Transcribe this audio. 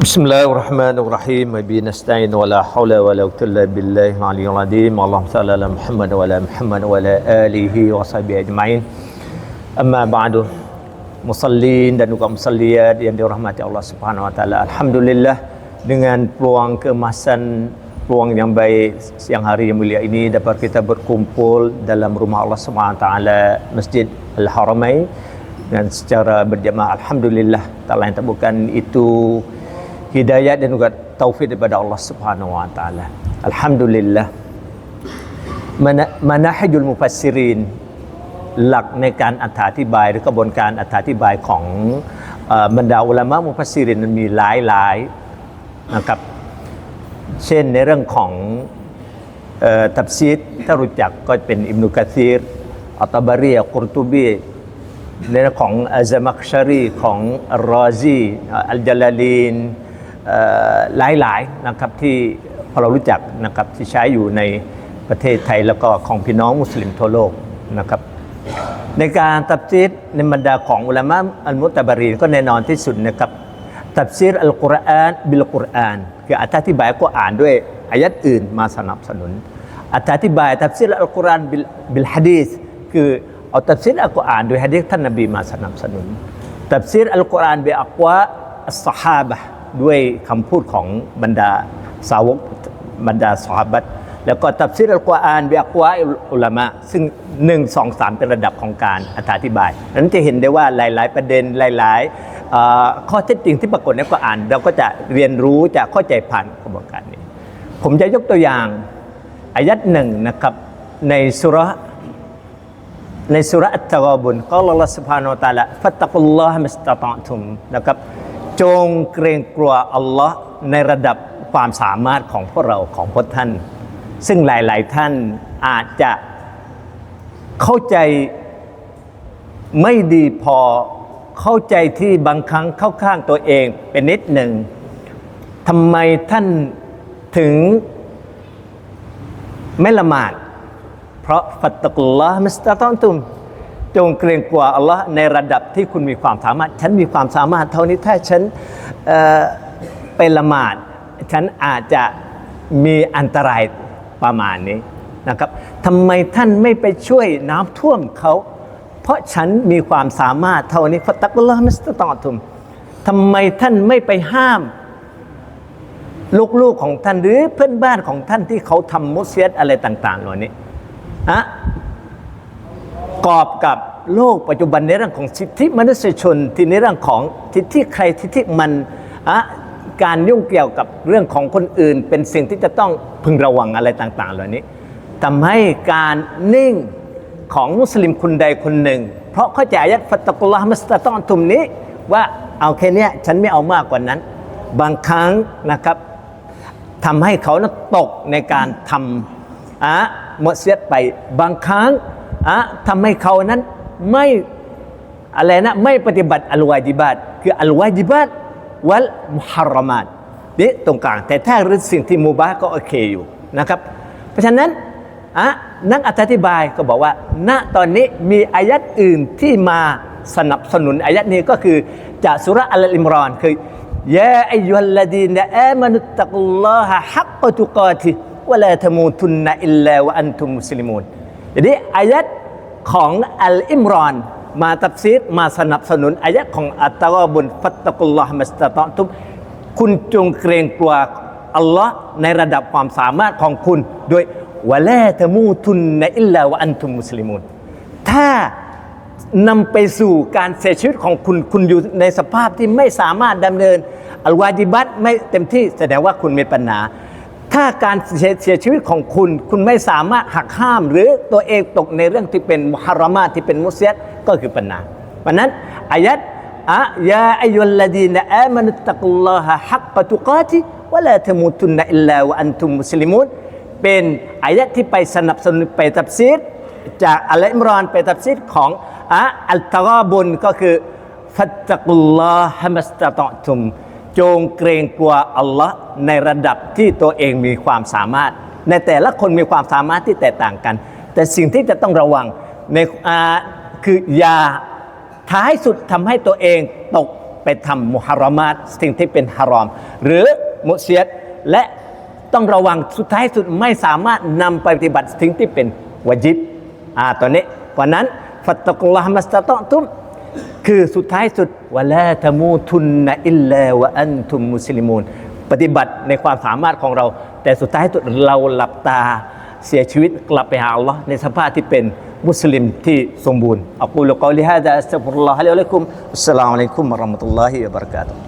بسم الله الرحمن الرحيم وبه نستعين ولا حول ولا قوة إلا بالله العلي العظيم اللهم صل على محمد وعلى محمد وعلى آله وصحبه أجمعين أما بعد musallin dan juga musalliyat yang dirahmati Allah Subhanahu wa taala. Alhamdulillah. dengan peluang keemasan peluang yang baik siang hari yang mulia ini dapat kita berkumpul dalam rumah Allah Subhanahu wa taala Masjid Al-Haramain dan secara berjamaah alhamdulillah tak lain tak bukan itu hidayah dan juga taufik daripada Allah Subhanahu wa taala. Alhamdulillah. Mana- Manahijul mufassirin หลักในการอธิบายหรือกระบวนการอธิบายของเออบรรดาอุลามะมุฟัสซิรินมันมีหลายหลายๆ นะครับ เช่นในเรื่องของออทับซีดถ้ารู้จักก็เป็นอิบนุกะซีรอัตบารีกุรตุบีในเรื่องของอัซมักชารีของอรอซีอัลจลาลีนหลายๆนะครับที่พอเรารู้จักนะครับที่ใช้อยู่ในประเทศไทยแล้วก็ของพี่น้องมุสลิมทั่วโลกนะครับในการตับซีดในบรรดาของอุลามะอัลมุตตะบารีก็แน่นอนที่สุดนะครับ ตับซีดอัลกุรอานบิลกุรอานคืออธิบายก็อ่านด้วยอายัดอื่นมาสนับสนุนอธิบายตับซีดอัลกุรอานบิลบิลฮะดีษคือเอาตับซีดอัลกุรอานด้วยฮะดีษท่านนบีมาสนับสนุนตับซีดอัลกุรอานบิอักวะอัสฮาบะด้วยคำพูดของบรรดาสาวกบรรดาสหาบัตแล้วก็ตับซีรอัลกุรอานเบียกวาอุลามะซึ่งหนึ่งสองสามเป็นระดับของการอธิบายนั้นจะเห็นได้ว่าหลาย ๆ ประเด็นหลาย ๆ ข้อเท็จจริงที่ปรากฏในกุรอาน เราก็จะเรียนรู้จะเข้าใจผ่านกระบวนการนี้ ผมจะยกตัวอย่างอายัดหนึ่งนะครับในสุระในสุระอัตตะกบุนก็อัลลอสุบฮานตัลตะอาลาฟัตตะกุลลอฮ์มิสตะตะตุมนะครับ จงเกรงกลัวอัลลอฮ์ในระดับความสามารถของพวกเราของพวกท่าน ซึ่งหลาย ๆ ท่านอาจจะเข้าใจไม่ดีพอ เข้าใจที่บางครั้งเข้าข้างตัวเองเป็นนิดหนึ่งทำไมท่านถึงไม่ละหมาด เพราะฟัตตะกุลลอฮ์มิสตะตอนตุม จงเกรงกลัวอัลลอฮ์ในระดับที่คุณมีความสามารถ ฉันมีความสามารถเท่านี้ถ้าฉันไปละหมาด ฉันอาจจะมีอันตรายประมาณนี้นะครับทำไมท่านไม่ไปช่วยน้ำท่วมเขา ราะฉันมีความสามารถเท่านี้ฟัตตะกุลลอฮ์มิสตตอนตุมทำไมท่านไม่ไปห้าม ลูกๆของท่านหรือเพื่อนบ้านของท่านที่เขาทำมุสยิดอะไรต่าง ๆ เหล่านี้อะกอบกับโลกปัจจุบันในเรื่องของสิทธิมนุษยชนที่ในเรื่องของสิทธิใครสิทธิมันอะการยุ่งเกี่ยวกับเรื่องของคนอื่น เป็นสิ่งที่จะต้องพึงระวังอะไรต่าง ๆ เหล่านี้ทำให้การนิ่ง ของมุสลิมคนใดคนหนึ่ง เพราะเข้าใจอายัดฟัตตะกุลลอฮ์มัสตะตอนตุมนี้ว่าเอาแค่นี้ฉันไม่เอามากกว่านั้น บางครั้งนะครับทำให้เขานะตกในการทำอะมัสยิดไปบางครั้งอะทำให้เขานั้นไม่อะไรนะไม่ปฏิบัติอัลวาจิบัตคืออัลวาจิบัตวัลมุฮัรรมาตนี่ตรงกลางแต่ถ้าเรื่องสิ่งที่มูบาฮ์ก็โอเคอยู่นะครับ เพราะฉะนั้นอะ นักอธิบายก็บอกว่า ณตอนนี้มีอายัดอื่นที่มาสนับสนุนอายัดนี้ก็คือจากสุระอัลอิมรอนคือยาอายุฮัลลดีนอามานุตตะกุลลอฮะฮักตุกาติวะลาตะมูตุนนะอิลลาวะอันตุมมุสลิมูน jadi อายัดของอัลอิมรอน มาตัฟซีรมาสนับสนุนอายัดของอัตตะวบุนฟัตตะกุลลอฮ์มัสตะตอตุมคุณจงเกรงกลัวอัลลอฮ์ในระดับความสามารถของคุณโดย วะลาตะมูตุนนะอิลลาวะอันตุมมุสลิมูนถ้านำไปสู่การเสียชีวิตของคุณ คุณอยู่ในสภาพที่ไม่สามารถดำเนินอัลวาจิบัตไม่เต็มที่แสดงว่าคุณมีปัญหา ถ้าการเสียชีวิตของคุณ คุณไม่สามารถหักห้าม หรือตัวเองตกในเรื่องที่เป็นมุฮัรมาที่เป็นมุสยิดก็คือปัญหาวันนั้นอายัดอะยาอายุลลดีนอามานุตตะกุลลอฮะฮักกะตุกาติวะลาตะมูตุนนะอิลลาวะอันตุมมุสลิมูน เป็นอายัดที่ไปสนับสนุนไปตับซีดจากอัลอิมรอนไปตับซิดของอัลตะกอบุนก็คือฟัตตะกุลลอฮะมัสตะตอตุม จงเกรงกลัวอัลลอฮ์ในระดับที่ตัวเองมีความสามารถ ในแต่ละคนมีความสามารถที่แตกต่างกัน แต่สิ่งที่จะต้องระวังในคืออย่าท้ายสุดทำให้ตัวเองตกไปทำมุฮัรอมาตสิ่งที่เป็นฮารอม หรือมุเซียดและ ต้องระวังสุดท้ายสุดไม่สามารถนำไปปฏิบัติสิ่งที่เป็นวาจิบอ่าตัวนี้เพราะนั้นฟัตตะกุลลอฮ์มัสตะตอตุมคือสุดท้ายสุดวะลาตะมูทุนนะอิลลาวะอันทุมมุสลิมูนปฏิบัติในความสามารถของเรา แต่สุดท้ายสุดเราหลับตาเสียชีวิตกลับไปหาอัลลอฮ์ในสภาพที่เป็นมุสลิมที่สมบูรณ์อักูลกอลิฮะดะอัสตัฟิรุลลอฮะลิวะลัยกุมอัสสลามุอะลัยกุมวะเราะห์มะตุลลอฮิวะบะเราะกาตุฮ์